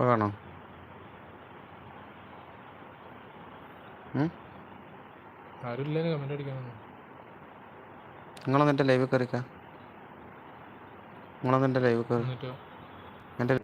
കാണോ? ഉം? ആരുമില്ലേ കമന്റ് അടിക്കാനൊന്നും നിങ്ങളൊന്ന് എന്റെ ലൈവ് കയറിക്ക നിങ്ങളൊന്ന് എന്റെ ലൈവ് കയറി എന്റെ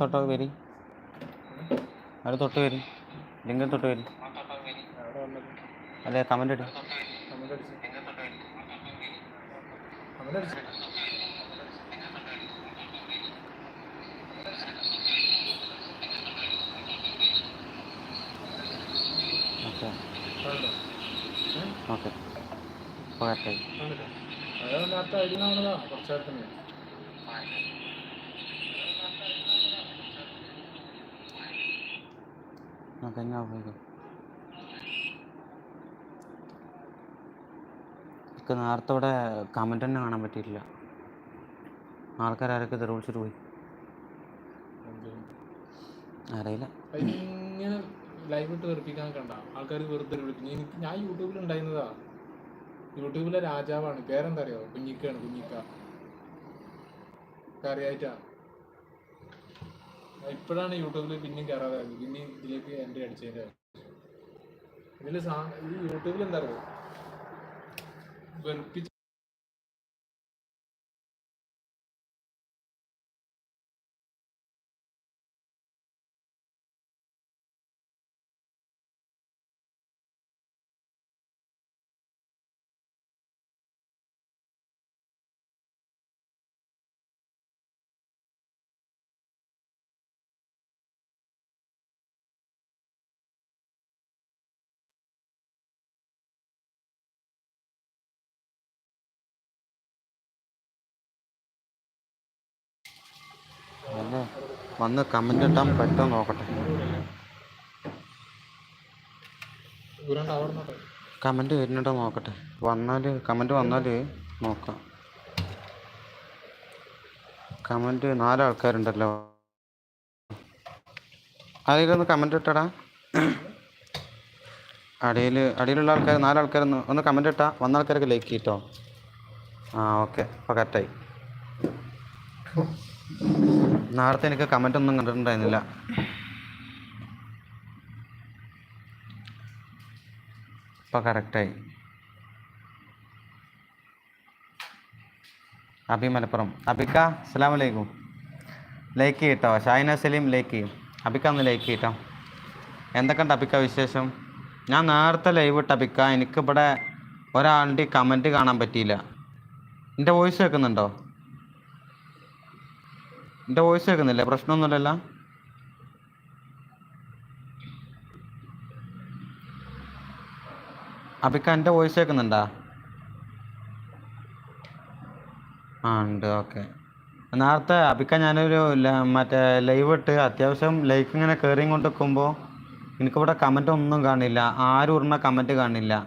തൊട്ടൊക്കെ വരി. അത് തൊട്ട് വരി. ലിംഗം തൊട്ട് വരി. അല്ലേ കമന്റ് അടിച്ചു ഓക്കെ. കണ്ടോ ഓക്കെ നേരത്തെ ഞാൻ പോയിക്കോ എനിക്ക് നേരത്തെ ഇവിടെ കമന്റ് തന്നെ കാണാൻ പറ്റിയിട്ടില്ല. ആൾക്കാരൊക്കെ തെറിവിളിച്ചിട്ട് പോയി. അറിയില്ല. ഇങ്ങനെ ലൈവ് ഇട്ട് വെറുപ്പിക്കാൻ കണ്ട? ആൾക്കാർ വെറുതെ വിളിക്കുന്നു എനിക്ക് ഞാൻ യൂട്യൂബിൽ ഉണ്ടായിരുന്നതാ. യൂട്യൂബിലെ രാജാവാണ്. പേരെന്താ അറിയോ കുഞ്ഞിക്കാണ് കുഞ്ഞിക്ക. കറിയായിട്ടാ ഇപ്പോഴാണ് യൂട്യൂബിൽ പിന്നെയും കയറാതായത് പിന്നെ ഇതിലേക്ക് എൻട്രി അടിച്ചതിന്റെ ഇതിൽ സാ ഈ യൂട്യൂബിൽ എന്താ അറിയോ വെറുപ്പിച്ച് അല്ലേ വന്ന് കമന്റ് ഇട്ടാൻ പറ്റുമോ നോക്കട്ടെ. കമന്റ് വരുന്നുണ്ടോ നോക്കട്ടെ. വന്നാൽ കമന്റ് വന്നാൽ നോക്കാം. കമന്റ് നാലാൾക്കാരുണ്ടല്ലോ ആരെങ്കിലും കമന്റ് ഇട്ടടാ. അടിയിൽ അടിയിലുള്ള ആൾക്കാർ നാലാൾക്കാർ ഒന്ന് ഒന്ന് ഇട്ടാ. വന്ന ആൾക്കാരൊക്കെ ലൈക്ക് ചെയ്തോ ആ ഓക്കെ അപ്പോൾ കറക്റ്റായി നേരത്തെ എനിക്ക് കമന്റ് ഒന്നും കണ്ടിട്ടുണ്ടായിരുന്നില്ല. ഇപ്പോൾ കറക്റ്റായി അബി മലപ്പുറം. അബിക്ക അസ്സാം വലൈക്കും ലൈക്ക് ചെയ്യട്ടോ. ഷാഹിന സലീം ലൈക്ക് ചെയ്യും. അബിക്ക ഒന്ന് ലൈക്ക് ചെയ്യട്ടോ. എന്തൊക്കെയുണ്ട് അബിക്ക വിശേഷം? ഞാൻ നേരത്തെ ലൈവ് ഇട്ട അബിക്ക എനിക്കിവിടെ ഒരാളുടെ കമന്റ് കാണാൻ പറ്റിയില്ല. എന്റെ വോയിസ് കേൾക്കുന്നുണ്ടോ? എന്റെ വോയിസ് കേൾക്കുന്നില്ലേ? പ്രശ്നമൊന്നുമില്ലല്ലോ. അബിക്ക എന്റെ വോയിസ് കേൾക്കുന്നുണ്ടോ? ആ ഉണ്ട്. ഓക്കെ. നേരത്തെ അബിക്ക ഞാനൊരു മറ്റേ ലൈവ് ഇട്ട് അത്യാവശ്യം ലൈക്ക് ഇങ്ങനെ കയറി കൊണ്ട് നിൽക്കുമ്പോൾ എനിക്കിവിടെ കമന്റ് ഒന്നും കാണില്ല. ആരും ഇടുന്ന കമന്റ് കാണില്ല.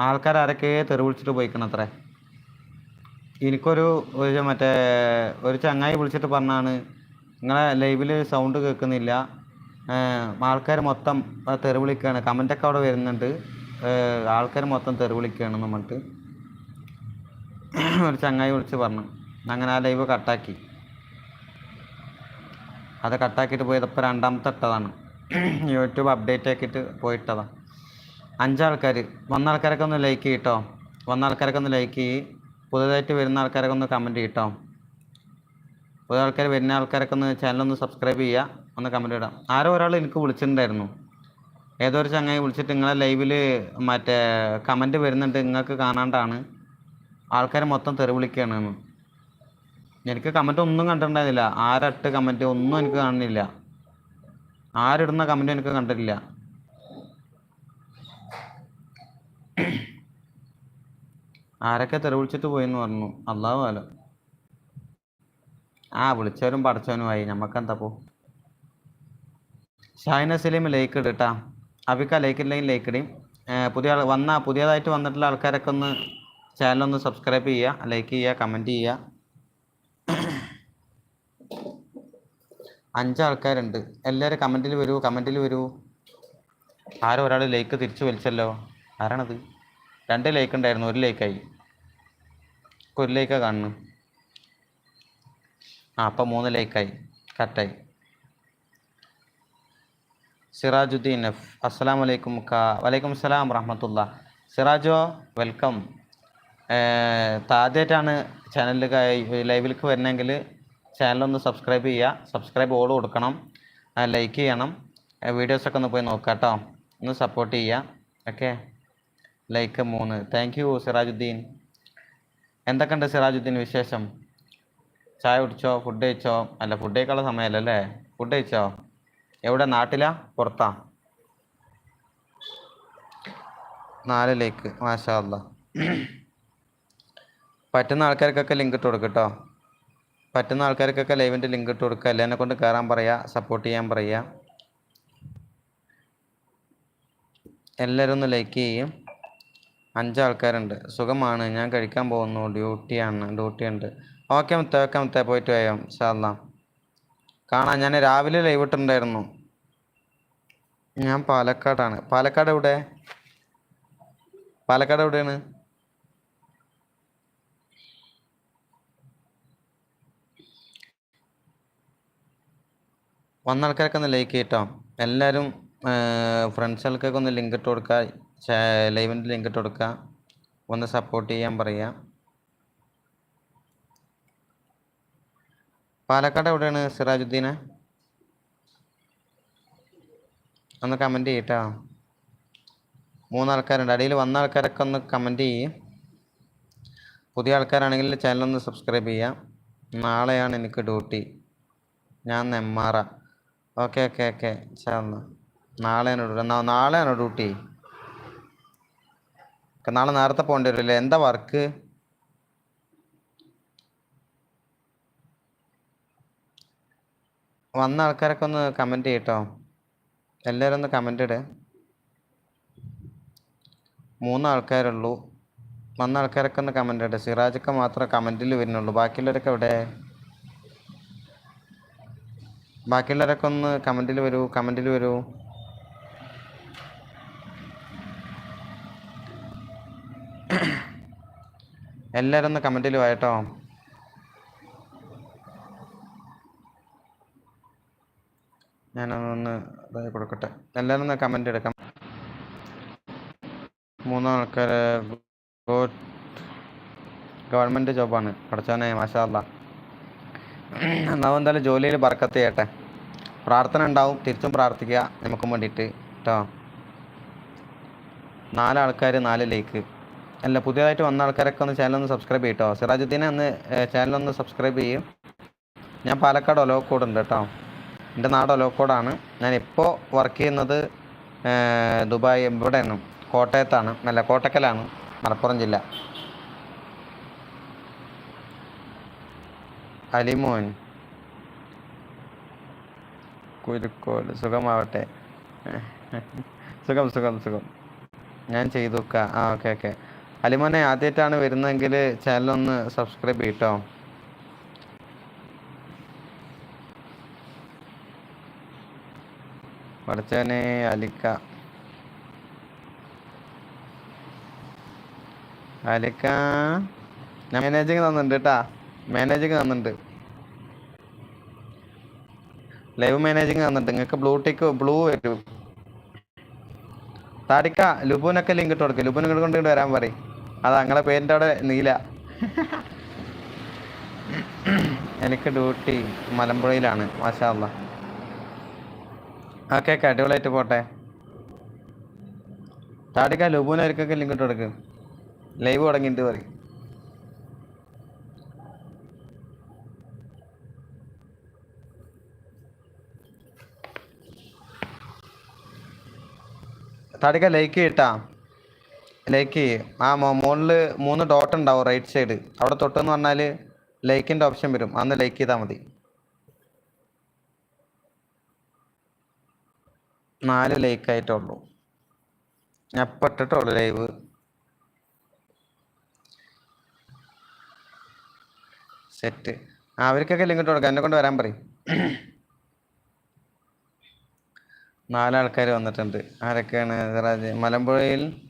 ആൾക്കാർ ആരൊക്കെ തെറി വിളിച്ചിട്ട് പോയിക്കണത്രേ? എനിക്കൊരു മറ്റേ ഒരു ചങ്ങായി വിളിച്ചിട്ട് പറഞ്ഞാണ് നിങ്ങളെ ലൈവിൽ സൗണ്ട് കേൾക്കുന്നില്ല. ആൾക്കാർ മൊത്തം തെറി വിളിക്കുകയാണ് കമന്റൊക്കെ അവിടെ വരുന്നുണ്ട്. ആൾക്കാർ മൊത്തം തെറി വിളിക്കുകയാണ് നമ്മൾക്ക് ഒരു ചങ്ങായി വിളിച്ച് പറഞ്ഞു. അങ്ങനെ ആ ലൈവ് കട്ടാക്കി. അത് കട്ടാക്കിയിട്ട് പോയത് ഇപ്പോൾ രണ്ടാമത്തെ ഇട്ടതാണ്. യൂട്യൂബ് അപ്ഡേറ്റ് ആക്കിയിട്ട് പോയിട്ടതാണ് അഞ്ചാൾക്കാർ വന്ന ആൾക്കാരൊക്കെ ഒന്ന് ലൈക്ക് ചെയ്യട്ടോ വന്ന ആൾക്കാരൊക്കെ ഒന്ന് ലൈക്ക് ചെയ്യ്. പുതുതായിട്ട് വരുന്ന ആൾക്കാരൊക്കെ ഒന്ന് കമന്റ് ചെയ്യട്ടോ പുതിയ ആൾക്കാർ വരുന്ന ആൾക്കാരൊക്കെ ഒന്ന് ചാനലൊന്ന് സബ്സ്ക്രൈബ് ചെയ്യുക ഒന്ന് കമന്റ് ഇടാം. ആരോ ഒരാൾ എനിക്ക് വിളിച്ചിട്ടുണ്ടായിരുന്നു. ഏതോ ഒരു ചങ്ങായി വിളിച്ചിട്ട് നിങ്ങളെ ലൈവിൽ മറ്റേ കമന്റ് വരുന്നുണ്ട് നിങ്ങൾക്ക് കാണാണ്ടാണ്. ആൾക്കാർ മൊത്തം തെറി വിളിക്കുകയാണെന്ന് എനിക്ക് കമന്റ് ഒന്നും കണ്ടിട്ടുണ്ടായിരുന്നില്ല. ആരട്ട് കമന്റ് ഒന്നും എനിക്ക് കാണുന്നില്ല. ആരിടുന്ന കമന്റ് എനിക്ക് കണ്ടിട്ടില്ല. ആരൊക്കെ തെറി വിളിച്ചിട്ട് പോയെന്ന് പറഞ്ഞു. അള്ളാഹു അല്ല ആ വിളിച്ചവരും എന്താ പോ ഷാഹിന സലീം ലൈക്ക് ഇടട്ടാ. അബിക്ക ലൈക്ക് ഇല്ലെങ്കിൽ ലൈക്ക് ഇടയും പുതിയ വന്ന പുതിയതായിട്ട് വന്നിട്ടുള്ള ആൾക്കാരൊക്കെ ഒന്ന് ചാനലൊന്ന് സബ്സ്ക്രൈബ് ചെയ്യുക ലൈക്ക് ചെയ്യുക കമന്റ് ചെയ്യുക അഞ്ച് ആൾക്കാരുണ്ട് എല്ലാവരും കമന്റിൽ വരൂ കമന്റിൽ വരൂ. ആരോ ഒരാൾ ലൈക്ക് തിരിച്ചു വലിച്ചല്ലോ. ആരാണത്? രണ്ട് ലൈക്ക് ഉണ്ടായിരുന്നു ഒരു ലൈക്കായി ഒരു ലേക്കാണ് കാണുന്നു. ആ അപ്പം മൂന്ന് ലൈക്കായി കറക്റ്റായി സിറാജുദ്ദീൻ എഫ് അസ്സലാം വലൈക്കും കാ വലൈക്കും അസ്സലാം റഹമത്തുള്ള സിറാജോ വെൽക്കം ആദ്യമായിട്ടാണ് ചാനലിൽ ലൈവിലേക്ക് വരണമെങ്കിൽ ചാനലൊന്ന് സബ്സ്ക്രൈബ് ചെയ്യുക സബ്സ്ക്രൈബ് ഓൾ കൊടുക്കണം. ലൈക്ക് ചെയ്യണം. വീഡിയോസൊക്കെ ഒന്ന് പോയി നോക്കാം കേട്ടോ ഒന്ന് സപ്പോർട്ട് ചെയ്യുക ഓക്കെ ലൈക്ക് മൂന്ന്. Thank you Sirajuddeen. എന്തൊക്കെയുണ്ട് സിറാജുദ്ദീൻ വിശേഷം? ചായ കുടിച്ചോ? ഫുഡ് കഴിച്ചോ? അല്ല ഫുഡ് കഴിക്കാനുള്ള സമയമല്ല അല്ലേ ഫുഡ് കഴിച്ചോ? എവിടെ? നാട്ടിലാ? പുറത്താ? നാല് ലൈക്ക് മാഷാ അല്ലാ പറ്റുന്ന ആൾക്കാർക്കൊക്കെ ലിങ്ക് ഇട്ട് കൊടുക്കും കേട്ടോ പറ്റുന്ന ആൾക്കാർക്കൊക്കെ ലൈവിന്റെ ലിങ്ക് ഇട്ട് കൊടുക്കുക എല്ലാവരെ കൊണ്ട് കയറാൻ പറയുക സപ്പോർട്ട് ചെയ്യാൻ പറയുക എല്ലാവരും ഒന്ന് ലൈക്ക് ചെയ്യും. അഞ്ച് ആൾക്കാരുണ്ട് സുഖമാണ്. ഞാൻ കഴിക്കാൻ പോകുന്നു. ഡ്യൂട്ടിയാണ് ഡ്യൂട്ടി ഉണ്ട്. ഓക്കെ മുത്തേ ഓക്കെ മുത്തേ. പോയിട്ട് വേഗം സാധാ കാണാം. ഞാൻ രാവിലെ ലൈവ് ഇട്ടുണ്ടായിരുന്നു ഞാൻ പാലക്കാടാണ്. പാലക്കാട് എവിടെ? പാലക്കാട് എവിടെയാണ്? വന്ന ആൾക്കാരൊക്കെ ഒന്ന് ലൈക്ക് ചെയ്യട്ടോ. എല്ലാവരും ഫ്രണ്ട്സുകൾക്കൊക്കെ ഒന്ന് ലിങ്ക് ഇട്ട് കൊടുക്കുക ലൈവിന്റെ ലിങ്ക് ഇട്ട് കൊടുക്കുക ഒന്ന് സപ്പോർട്ട് ചെയ്യാൻ പറയുക പാലക്കാട് എവിടെയാണ് സിറാജുദ്ദീന്? ഒന്ന് കമന്റ് ചെയ്യട്ടോ. മൂന്നാൾക്കാരുണ്ട്. അടിയിൽ വന്ന ആൾക്കാരൊക്കെ ഒന്ന് കമന്റ് ചെയ്യും. പുതിയ ആൾക്കാരാണെങ്കിൽ ചാനലൊന്ന് സബ്സ്ക്രൈബ് ചെയ്യാം. നാളെയാണ് എനിക്ക് ഡ്യൂട്ടി ഞാൻ നെമ്മാറ. ഓക്കെ ഓക്കെ ഓക്കെ ചേർന്ന് നാളെയാണ് ഡ്യൂട്ടി നാളെയാണോ ഡ്യൂട്ടി നാളെ നേരത്തെ പോകേണ്ടി വരില്ലേ? എന്താ വർക്ക് വന്ന ആൾക്കാരൊക്കെ ഒന്ന് കമന്റ് ചെയ്യട്ടോ. എല്ലാവരും ഒന്ന് കമന്റ് ഇട്. മൂന്ന് ആൾക്കാരുള്ളൂ വന്ന ആൾക്കാരൊക്കെ ഒന്ന് കമന്റ് ഇട്. സിറാജൊക്കെ മാത്രമേ കമന്റിൽ വരുന്നുള്ളൂ. ബാക്കിയുള്ളവരൊക്കെ എവിടെ? ബാക്കിയുള്ളവരൊക്കെ ഒന്ന് കമന്റിൽ വരൂ കമന്റിൽ വരൂ. എല്ലാവരും ഒന്ന് കമന്റിൽ വായട്ടോ ഞാനൊന്ന് ഇതായി കൊടുക്കട്ടെ. എല്ലാവരും ഒന്ന് കമന്റ് എടുക്കാം മൂന്നാൾക്കാർ ഗവൺമെന്റ് ജോബാണ് പഠിച്ചവനെ മാഷാല്ല എന്നാവും എന്തായാലും ജോലിയിൽ ബർക്കത്ത് ചെയ്യട്ടെ. പ്രാർത്ഥന ഉണ്ടാവും. തിരിച്ചും പ്രാർത്ഥിക്കുക. നമുക്കും വേണ്ടിയിട്ട് കേട്ടോ നാലാൾക്കാർ നാല് ലൈക്ക് അല്ല പുതിയതായിട്ട് വന്ന ആൾക്കാരൊക്കെ ഒന്ന് ചാനലൊന്ന് സബ്സ്ക്രൈബ് ചെയ്യട്ടോ സിറാജുദ്ദീനെ ഒന്ന് ചാനലൊന്ന് സബ്സ്ക്രൈബ് ചെയ്യും. ഞാൻ പാലക്കാട് ഒലോക്കോട് ഉണ്ട് കേട്ടോ എന്റെ നാട് ഒലോക്കോടാണ്. ഞാൻ ഇപ്പോൾ വർക്ക് ചെയ്യുന്നത് ദുബായ് എവിടെയാണ്? കോട്ടയത്താണ്. അല്ല കോട്ടക്കലാണ്. മലപ്പുറം ജില്ല. അലിമോൻ. കുരുക്കോൽ സുഖമാവട്ടെ. സുഖം സുഖം സുഖം. ഞാൻ ചെയ്തു ആ ഓക്കെ ഓക്കെ. അലിമോനെ ആദ്യമായിട്ടാണ് വരുന്നതെങ്കിൽ ചാനലൊന്ന് സബ്സ്ക്രൈബ് ചെയ്യട്ടോ. പഠിച്ചവനെ അലിക്ക. അലിക്ക. ഞാൻ മാനേജിങ് തന്നിട്ടുണ്ട് കേട്ടാ. മാനേജിങ് തന്നിട്ടുണ്ട്. ലൈവ് മാനേജിങ് തന്നിട്ടുണ്ട്. നിങ്ങൾക്ക് ബ്ലൂ ടിക്ക് ബ്ലൂ വരും. താടിക്ക ലുബുനൊക്കെ ലിങ്ക് ഇട്ട് കൊടുക്കുക ലുബുനൊക്കെ കൊണ്ട് വരാൻ പറയും. അതാ നിങ്ങളെ പേരിന്റെ അവിടെ നീല. എനിക്ക് ഡ്യൂട്ടി മലമ്പുഴയിലാണ് മാഷാ അല്ലാ ഓക്കെ ഓക്കെ അടിപൊളിയായിട്ട് പോട്ടെ. താടിക്ക ലുബുനായിരിക്കൊക്കെ ലിങ്ക് ഇട്ട് കൊടുക്ക്. ലൈവ് തുടങ്ങിയിട്ട് പറയും. താടിക്ക ലൈക്ക് ചെയ്യട്ടാ ലൈക്ക്. ആ മുകളിൽ മൂന്ന് ഡോട്ട് ഉണ്ടാവും റൈറ്റ് സൈഡ് അവിടെ തൊട്ടെന്ന് പറഞ്ഞാൽ ലൈക്കിന്റെ ഓപ്ഷൻ വരും. അന്ന് ലൈക്ക് ചെയ്താൽ മതി. നാല് ലൈക്ക് ആയിട്ടുള്ളൂ. ഞാൻ ഇട്ടിട്ടുള്ളൂ ലൈവ് സെറ്റ് അവർക്കൊക്കെ ലിങ്ക് ഇട്ട് കൊടുക്കാം. എന്നെ കൊണ്ട് വരാൻ പറയും. നാലാൾക്കാർ വന്നിട്ടുണ്ട്. ആരൊക്കെയാണ്? മലമ്പുഴയിൽ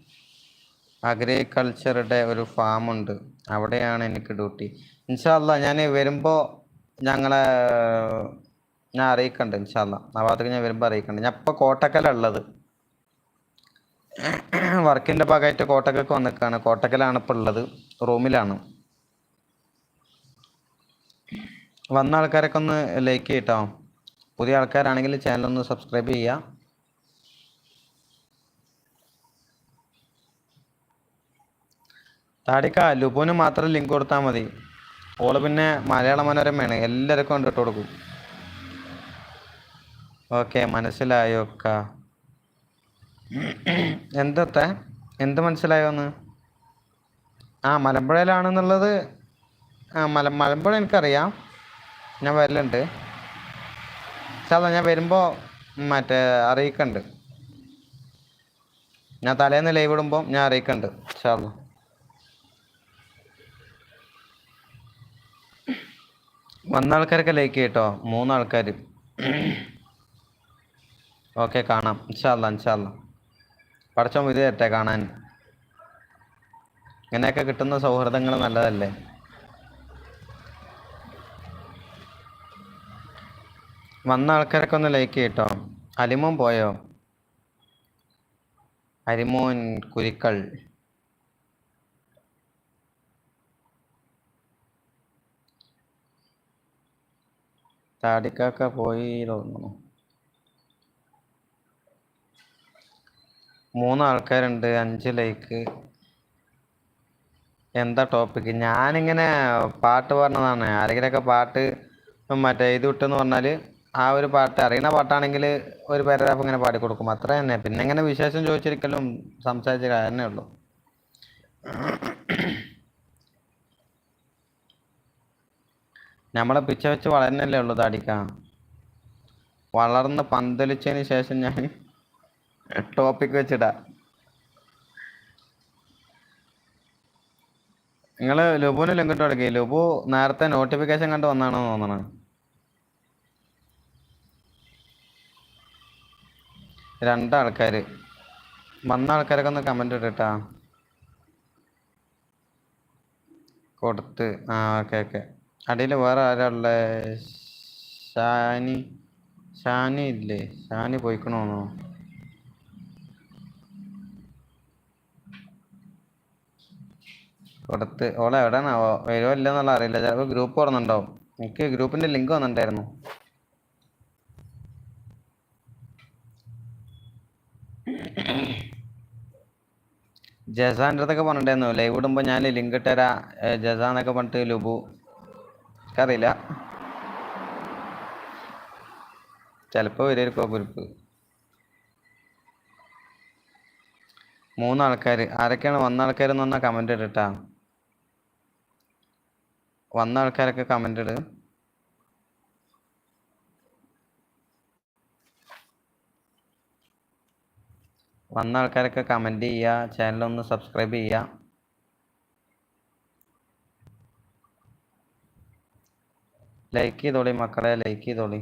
അഗ്രികൾച്ചറുടെ ഒരു ഫാമുണ്ട് അവിടെയാണ് എനിക്ക് ഡ്യൂട്ടി ഇൻഷാല്ല ഞാൻ വരുമ്പോൾ ഞങ്ങളെ ഞാൻ അറിയിക്കണ്ട് ഇൻഷാല്ല ആ ഭാഗത്തേക്ക് ഞാൻ വരുമ്പോൾ അറിയിക്കണ്ട്. ഞാൻ ഇപ്പോൾ കോട്ടക്കലുള്ളത് വർക്കിന്റെ ഭാഗമായിട്ട് കോട്ടക്കൽക്ക് വന്നിക്കാണ്. കോട്ടക്കലാണ് ഇപ്പോൾ ഉള്ളത്. റൂമിലാണ്. വന്ന ആൾക്കാരൊക്കെ ഒന്ന് ലൈക്ക് ചെയ്യട്ടോ. പുതിയ ആൾക്കാരാണെങ്കിൽ ചാനൽ ഒന്ന് സബ്സ്ക്രൈബ് ചെയ്യുക താടിക്ക ലുബുവിന് മാത്രം ലിങ്ക് കൊടുത്താൽ മതി. ഓൾ പിന്നെ മലയാള മനോരമയാണ്. എല്ലാവർക്കും കണ്ടിട്ട് കൊടുക്കും. ഓക്കെ മനസ്സിലായോ അക്ക? എന്തത്തെ എന്ത് മനസ്സിലായോന്ന് ആ മലമ്പുഴയിലാണെന്നുള്ളത് ആ മല മലമ്പുഴ എനിക്കറിയാം. ഞാൻ വരലുണ്ട്. സാധാ ഞാൻ വരുമ്പോൾ മറ്റേ അറിയിക്കണ്ട്. ഞാൻ തലേന്ന് ലൈവ് ഇടുമ്പോൾ ഞാൻ അറിയിക്കണ്ട് സാധാ വന്ന ആൾക്കാരൊക്കെ ലൈക്ക് ചെയ്യട്ടോ. മൂന്നാൾക്കാർ ഓക്കെ കാണാം. ഇൻഷാല്ല ഇൻഷാല്ല പഠിച്ചോ ഇത് തരട്ടെ കാണാൻ. ഇങ്ങനെയൊക്കെ കിട്ടുന്ന സൗഹൃദങ്ങൾ നല്ലതല്ലേ? വന്ന ആൾക്കാരൊക്കെ ഒന്ന് ലൈക്ക് കേട്ടോ അലിമോൻ പോയോ? അരിമോൻ കുരിക്കൾ താടിക്കാക്ക പോയി തോന്നുന്നു. മൂന്ന് ആൾക്കാരുണ്ട് അഞ്ച് ലൈക്ക് എന്താ ടോപ്പിക്ക് ഞാനിങ്ങനെ പാട്ട് പറഞ്ഞതാണ്. ആരെങ്കിലുമൊക്കെ പാട്ട് മറ്റേ ഇത് വിട്ടെന്ന് പറഞ്ഞാൽ ആ ഒരു പാട്ട് അറിയുന്ന പാട്ടാണെങ്കിൽ ഒരു പാരഗ്രാഫ് ഇങ്ങനെ പാടിക്കൊടുക്കും അത്ര തന്നെ. പിന്നെ ഇങ്ങനെ വിശേഷം ചോദിച്ചിരിക്കലും സംസാരിച്ച കാര്യമേ ഉള്ളൂ. നമ്മളെ പിച്ച വെച്ച് വളരുന്നല്ലേ ഉള്ളൂ താടിക്ക. വളർന്ന് പന്തലിച്ചതിന് ശേഷം ഞാൻ ടോപ്പിക് വെച്ചിടാ. നിങ്ങൾ ലുബുവിന് ലിങ്ക് ഇട്ട് കൊടുക്കേ. ലുബു നേരത്തെ നോട്ടിഫിക്കേഷൻ കണ്ട് വന്നാണോ തോന്നണ. രണ്ടാൾക്കാർ വന്ന ആൾക്കാരൊക്കെ ഒന്ന് കമന്റ് ഇട്ടിട്ടാ. കൊടുത്ത്. ആ ഓക്കെ ഓക്കെ അടിയിൽ വേറെ ആരാളെ ഷാനി ഷാനി ഇല്ലേ? ഷാനി പോയിക്കണോന്നോ? കൊടുത്ത് ഓളെ എവിടെയാണാവോ വരുമോ ഇല്ലെന്നുള്ള അറിയില്ല. ചിലപ്പോൾ ഗ്രൂപ്പ് തുറന്നുണ്ടാവും എനിക്ക് ഗ്രൂപ്പിന്റെ ലിങ്ക് വന്നിട്ടുണ്ടായിരുന്നു. ജസാന്റെ അടുത്തൊക്കെ പറഞ്ഞിട്ടുണ്ടായിരുന്നു. ലൈവ് ഇടുമ്പോൾ ഞാൻ ലിങ്ക് ഇട്ടുതരാം ജസാന്നൊക്കെ പറഞ്ഞിട്ട് ലുബു. എനിക്കറിയില്ല. ചിലപ്പോൾ വരുമായിരിക്കും ഗ്രൂപ്പ് മൂന്നാൾക്കാർ ആരൊക്കെയാണ് വന്ന ആൾക്കാരെന്ന് പറഞ്ഞാൽ കമന്റ് ഇടട്ടാ വന്ന ആൾക്കാരൊക്കെ കമന്റ് ഇട്. വന്ന ആൾക്കാരൊക്കെ കമന്റ് ചെയ്യുക ചാനലൊന്ന് സബ്സ്ക്രൈബ് ചെയ്യുക ലൈക്ക് ചെയ്തോളി മക്കളെ ലൈക്ക് ചെയ്തോളി.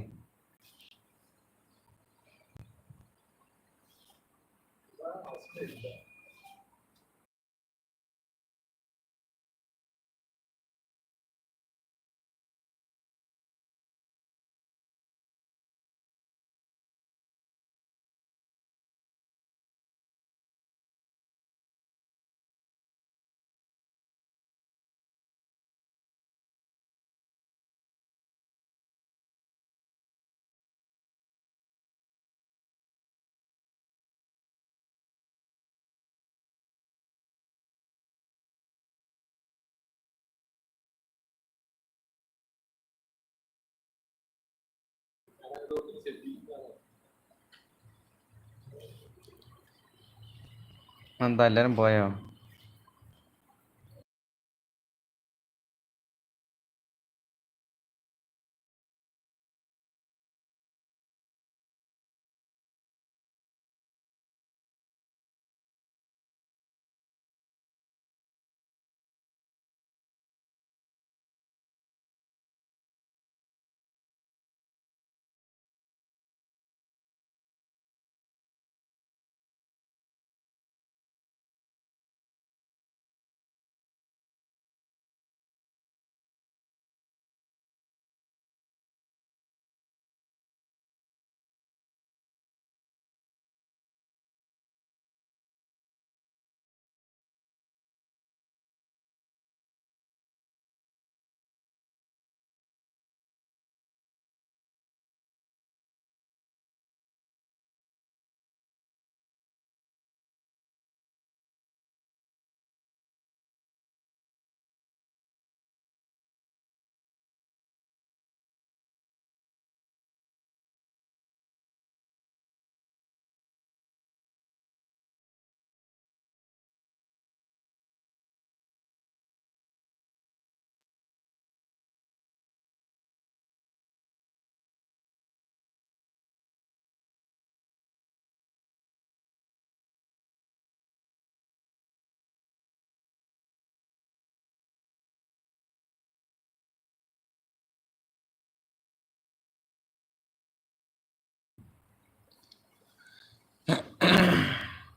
എന്താ എല്ലാരും പോയോ?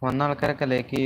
വന്ന ആൾക്കാരൊക്കെ ലൈക്ക്